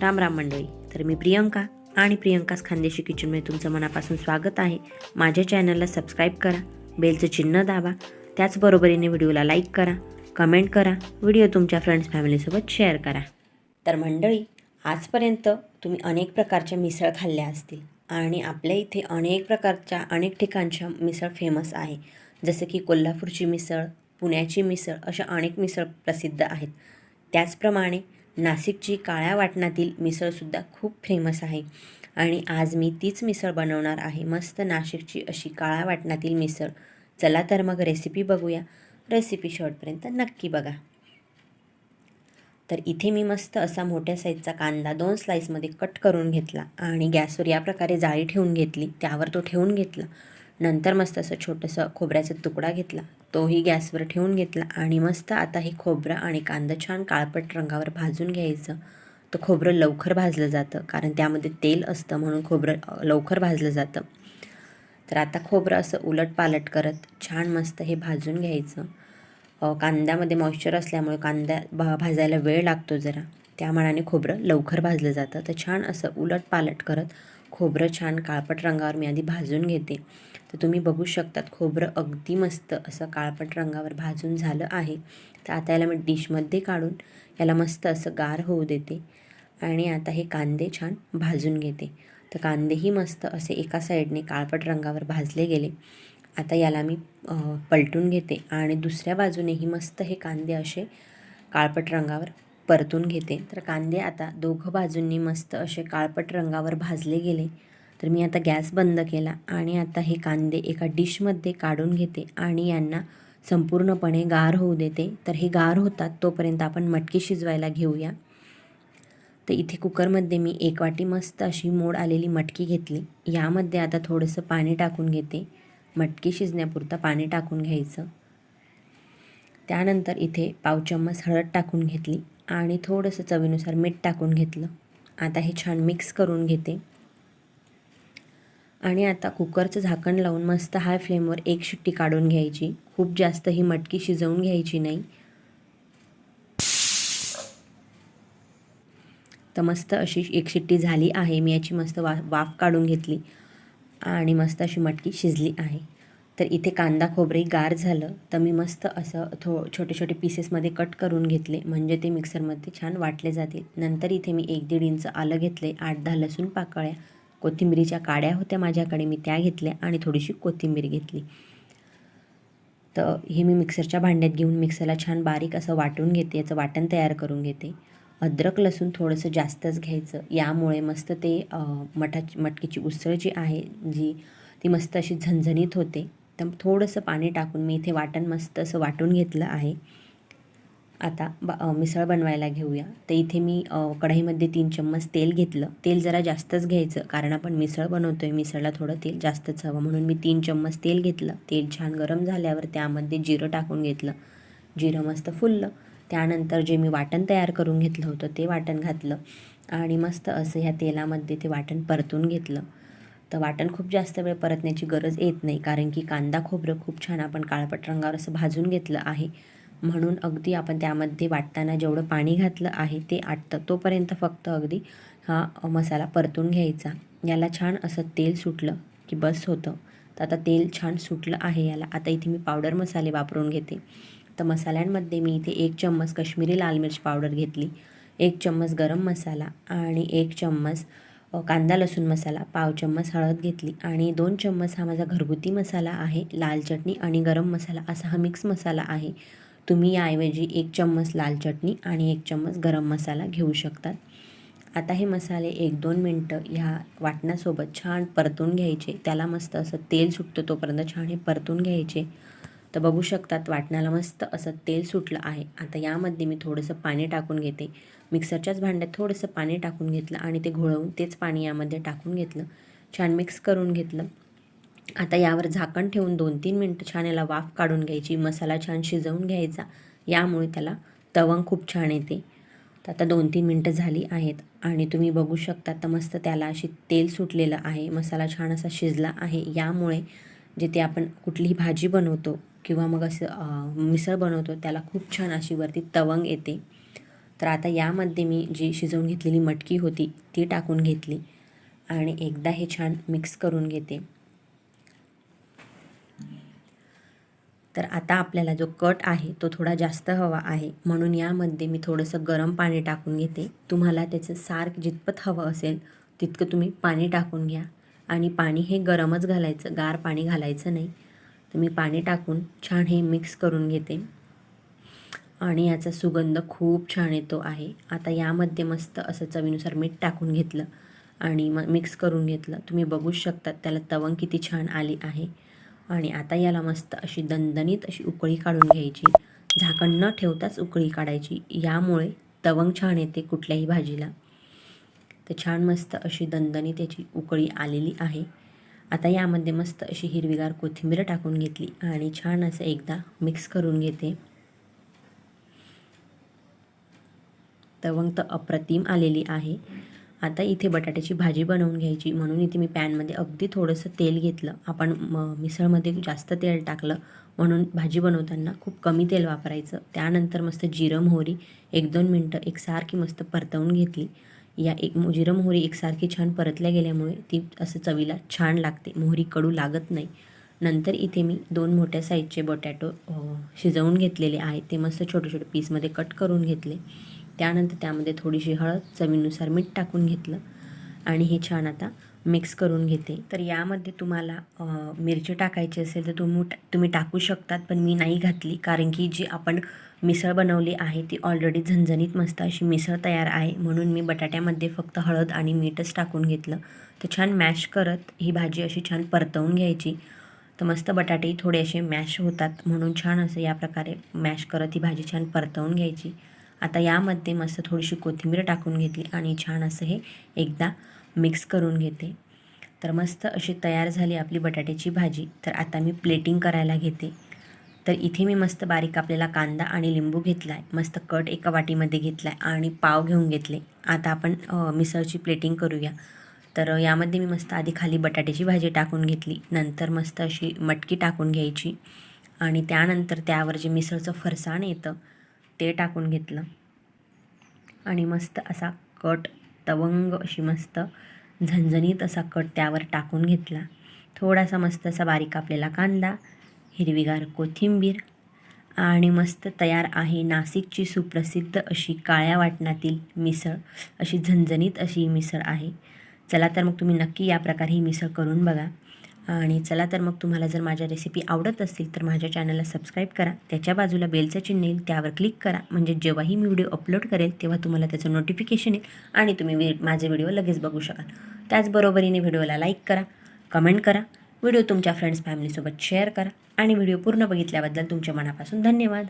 राम राम मंडळी. तर मी प्रियंका आणि प्रियंकाच खानदेशी किचनमध्ये तुमचं मनापासून स्वागत आहे. माझ्या चॅनलला सबस्क्राईब करा बेलचं चिन्ह दाबा त्याचबरोबरीने व्हिडिओला लाईक करा कमेंट करा व्हिडिओ तुमच्या फ्रेंड्स फॅमिलीसोबत शेअर करा. तर मंडळी आजपर्यंत तुम्ही अनेक प्रकारच्या मिसळ खाल्ल्या असतील आणि आपल्या इथे अनेक प्रकारच्या अनेक ठिकाणच्या मिसळ फेमस आहे. जसं की कोल्हापूरची मिसळ पुण्याची मिसळ अशा अनेक मिसळ प्रसिद्ध आहेत. त्याचप्रमाणे नाशिकची काळ्या वाटणातील मिसळसुद्धा खूप फेमस आहे. आणि आज मी तीच मिसळ बनवणार आहे. मस्त नाशिकची अशी काळ्या वाटणातील मिसळ. चला तर मग रेसिपी बघूया. रेसिपी शॉर्टपर्यंत नक्की बघा. तर इथे मी मस्त असा मोठ्या साईजचा कांदा दोन स्लाईसमध्ये कट करून घेतला. आणि गॅसवर या प्रकारे जाळी ठेवून घेतली. त्यावर तो ठेवून घेतला. नंतर मस्त असं छोटंसं खोबऱ्याचा तुकडा घेतला. तोही गॅसवर ठेवून घेतला आणि मस्त आता हे खोबरं आणि कांदा छान काळपट रंगावर भाजून घ्यायचं. तर खोबरं लवकर भाजलं जातं कारण त्यामध्ये तेल असतं म्हणून खोबरं लवकर भाजलं जातं. तर आता खोबरं असं उलट पालट करत छान मस्त हे भाजून घ्यायचं. कांद्यामध्ये मॉइश्चर असल्यामुळे कांदा भा भाजायला वेळ लागतो जरा. त्या मानाने खोबरं लवकर भाजलं जातं. तर छान असं उलट पालट करत खोबरं छान काळपट रंगावर मी आधी भाजून घेते. तर तुम्ही बघू शकतात खोबरं अगदी मस्त असं काळपट रंगावर भाजून झालं आहे. तर आता याला मी डिशमध्ये काढून याला मस्त असं गार होऊ देते आणि आता हे कांदे छान भाजून घेते. तर कांदेही मस्त असे एका साईडने काळपट रंगावर भाजले गेले. आता याला मी पलटून घेते आणि दुसऱ्या बाजूनेही मस्त हे कांदे असे काळपट रंगावर परतून घेते. तर कांदे आता दोघं बाजूंनी मस्त असे काळपट रंगावर भाजले गेले. तर मी आता गॅस बंद केला आणि आता हे कांदे एका डिशमध्ये काढून घेते आणि यांना संपूर्णपणे गार होऊ देते. तर हे गार होतात तोपर्यंत आपण मटकी शिजवायला घेऊया. तर इथे कुकरमध्ये मी एक वाटी मस्त अशी मोड आलेली मटकी घेतली. यामध्ये आता थोडंसं पाणी टाकून घेते. मटकी शिजण्यापुरतं पाणी टाकून घ्यायचं. त्यानंतर इथे पाव चम्मच हळद टाकून घेतली. आणि थोडंसं चवीनुसार मीठ टाकून घेतलं. आता हे छान मिक्स करून घेते. आणि आता कुकरचं झाकण लावून मस्त हाय फ्लेमवर एक शिट्टी काढून घ्यायची. खूप जास्त ही मटकी शिजवून घ्यायची नाही. तर मस्त अशी एक शिट्टी झाली आहे. मी याची मस्त वा वाफ काढून घेतली. आणि मस्त अशी मटकी शिजली आहे. तर इथे कांदा खोबरे गार झालं तर मी मस्त असं थो छोटे छोटे पीसेसमध्ये कट करून घेतले. म्हणजे ते मिक्सरमध्ये छान वाटले जातील. नंतर इथे मी एक दीड इंच आलं घेतले आठ दहा लसूण पाकळ्या. कोथिंबिरीच्या काड्या होत्या माझ्याकडे. मी त्या घेतल्या आणि थोडीशी कोथिंबीर घेतली. तर हे मी मिक्सरच्या भांड्यात घेऊन मिक्सरला छान बारीक असं वाटून घेते. याचं वाटण तयार करून घेते. अद्रक लसूण थोडंसं जास्तच घ्यायचं. यामुळे मस्त ते अं, मठाची मटकीची उसळ जी आहे जी ती मस्त अशी झणझणीत होते. तर थोडंसं पाणी टाकून मी इथे वाटण मस्त असं वाटून घेतलं आहे. आता बा मिसळ बनवायला घेऊया. तर इथे मी कढईमध्ये तीन चम्मच तेल घेतलं. तेल जरा जास्तच घ्यायचं कारण आपण मिसळ बनवतो आहे मिसळला थोडं तेल जास्तच हवं. म्हणून मी तीन चम्मच तेल घेतलं. तेल छान गरम झाल्यावर त्यामध्ये जिरं टाकून घेतलं. जिरं मस्त फुललं. त्यानंतर जे मी वाटण तयार करून घेतलं होतं ते वाटण घातलं. आणि मस्त असं ह्या तेलामध्ये ते वाटण परतून घेतलं. तर वाटण खूप जास्त वेळ परतण्याची गरज येत नाही कारण की कांदा खोबरं खूप छान आपण काळपट रंगावर असं भाजून घेतलं आहे. म्हणून अगदी आपण त्यामध्ये वाटताना जेवढं पाणी घातलं आहे ते आटतं तोपर्यंत फक्त अगदी हा मसाला परतून घ्यायचा. याला छान असं तेल सुटलं की बस होतं. तर आता तेल छान सुटलं आहे याला. आता इथे मी पावडर मसाले वापरून घेते. तर मसाल्यांमध्ये मी इथे एक चम्मच कश्मीरी लाल मिरच पावडर घेतली एक चम्मच गरम मसाला आणि एक चम्मच कांदा लसूण मसाला पाव चम्मच हळद घेतली आणि दोन चम्मच हा माझा घरगुती मसाला आहे लाल चटणी आणि गरम मसाला असा हा मिक्स मसाला आहे. तुम्ही याऐवजी एक चम्मच लाल चटणी आणि एक चम्मच गरम मसाला घेऊ शकतात. आता हे मसाले एक दोन मिनटं ह्या वाटण्यासोबत छान परतून घ्यायचे. त्याला मस्त असं तेल सुटतं तोपर्यंत छान हे परतून घ्यायचे. तर बघू शकतात वाटणाला मस्त असं तेल सुटलं आहे. आता यामध्ये मी थोडंसं पाणी टाकून घेते. मिक्सरच्याच भांड्यात थोडंसं पाणी टाकून घेतलं आणि ते घोळवून तेच पाणी यामध्ये टाकून घेतलं. छान मिक्स करून घेतलं. आता यावर झाकण ठेवून दोन तीन मिनटं छान याला वाफ काढून घ्यायची. मसाला छान शिजवून घ्यायचा. यामुळे त्याला तवंग खूप छान येते. तर आता दोन तीन मिनटं झाली आहेत आणि तुम्ही बघू शकता तर मस्त त्याला अशी तेल सुटलेलं आहे. मसाला छान असा शिजला आहे. यामुळे जिथे आपण कुठलीही भाजी बनवतो किंवा मग असं मिसळ बनवतो त्याला खूप छान अशी वरती तवंग येते. तर आता यामध्ये मी जी शिजवून घेतलेली मटकी होती ती टाकून घेतली आणि एकदा हे छान मिक्स करून घेते. तर आता आपल्याला जो कट आहे तो थोडा जास्त हवा आहे. म्हणून यामध्ये मी थोडंसं गरम पाणी टाकून घेते. तुम्हाला त्याचं सार्क जितपत हवं असेल तितकं तुम्ही पाणी टाकून घ्या. आणि पाणी हे गरमच घालायचं गार पाणी घालायचं नाही. तर मी पाणी टाकून छान हे मिक्स करून घेते. आणि याचा सुगंध खूप छान येतो आहे. आता यामध्ये मस्त असं चवीनुसार मीठ टाकून घेतलं आणि मग मिक्स करून घेतलं. तुम्ही बघूच शकता त्याला तवंग किती छान आली आहे. आणि आता याला मस्त अशी दणदणीत अशी उकळी काढून घ्यायची. झाकण न ठेवताच उकळी काढायची. यामुळे तवंग छान येते कुठल्याही भाजीला. तर छान मस्त अशी दणदणीत त्याची उकळी आलेली आहे. आता यामध्ये मस्त अशी हिरवीगार कोथिंबीर टाकून घेतली आणि छान असं एकदा मिक्स करून घेते. तवंग तर अप्रतिम आलेली आहे. आता इथे बटाट्याची भाजी बनवून घ्यायची. म्हणून इथे मी पॅनमध्ये अगदी थोडंसं तेल घेतलं. आपण म मिसळमध्ये जास्त तेल टाकलं. म्हणून भाजी बनवताना खूप कमी तेल वापरायचं. त्यानंतर मस्त जिरं मोहरी एक दोन मिनटं एकसारखी मस्त परतवून घेतली. या एक जिरं मोहरी एकसारखी छान परतल्या गेल्यामुळे ती असं चवीला छान लागते. मोहरी कडू लागत नाही. नंतर इथे मी दोन मोठ्या साईजचे बटॅटो शिजवून घेतलेले आहेत. ते मस्त छोटे छोटे पीसमध्ये कट करून घेतले. त्यानंतर त्यामध्ये थोडीशी हळद चवीनुसार मीठ टाकून घेतलं. आणि हे छान आता मिक्स करून घेते. तर यामध्ये तुम्हाला मिरची टाकायची असेल तर तुम्ही तुम्ही टाकू शकतात पण मी नाही घातली. कारण की जी आपण मिसळ बनवली आहे ती ऑलरेडी झणझणीत मस्त अशी मिसळ तयार आहे. म्हणून मी बटाट्यामध्ये फक्त हळद आणि मीठच टाकून घेतलं. तर छान मॅश करत ही भाजी अशी छान परतवून घ्यायची. तर मस्त बटाटेही थोडे असे मॅश होतात. म्हणून छान असं या प्रकारे मॅश करत ही भाजी छान परतवून घ्यायची. आता यामध्ये मस्त थोडीशी कोथिंबीर टाकून घेतली आणि छान असं हे एकदा मिक्स करून घेते. तर मस्त अशी तयार झाली आपली बटाट्याची भाजी. तर आता मी प्लेटिंग करायला घेते. तर इथे मी मस्त बारीक आपल्याला कांदा आणि लिंबू घेतला आहे मस्त कट एका वाटीमध्ये घेतला आहे आणि पाव घेऊन घेतले. आता आपण मिसळची प्लेटिंग करूया. तर यामध्ये मी मस्त आधी खाली बटाट्याची भाजी टाकून घेतली. नंतर मस्त अशी मटकी टाकून घ्यायची. आणि त्यानंतर त्यावर जे मिसळचं फरसाण येतं ते टाकून घेतलं. आणि मस्त असा कट तवंग अशी मस्त झणझणीत असा कट त्यावर टाकून घेतला. थोडासा मस्त असा बारीक आपल्याला कांदा हिरवीगार कोथिंबीर आणि मस्त तयार आहे नाशिकची सुप्रसिद्ध अशी काळ्या वाटणातील मिसळ अशी झणझणीत अशी मिसळ आहे. चला तर मग तुम्ही नक्की या प्रकारे ही मिसळ करून बघा. आणि चला तर मग तुम्हाला जर माझ्या रेसिपी आवडत असतील तर माझ्या चॅनलला सबस्क्राईब करा. त्याच्या बाजूला बेलचं चिन्ह येईल त्यावर क्लिक करा. म्हणजे जेव्हाही मी व्हिडिओ अपलोड करेल तेव्हा तुम्हाला त्याचं नोटिफिकेशन येईल आणि तुम्ही माझे व्हिडिओ लगेच बघू शकाल. त्याचबरोबरीने व्हिडिओला लाईक करा कमेंट करा व्हिडिओ तुमच्या फ्रेंड्स फॅमिलीसोबत शेअर करा आणि व्हिडिओ पूर्ण बघितल्याबद्दल तुमच्या मनापासून धन्यवाद.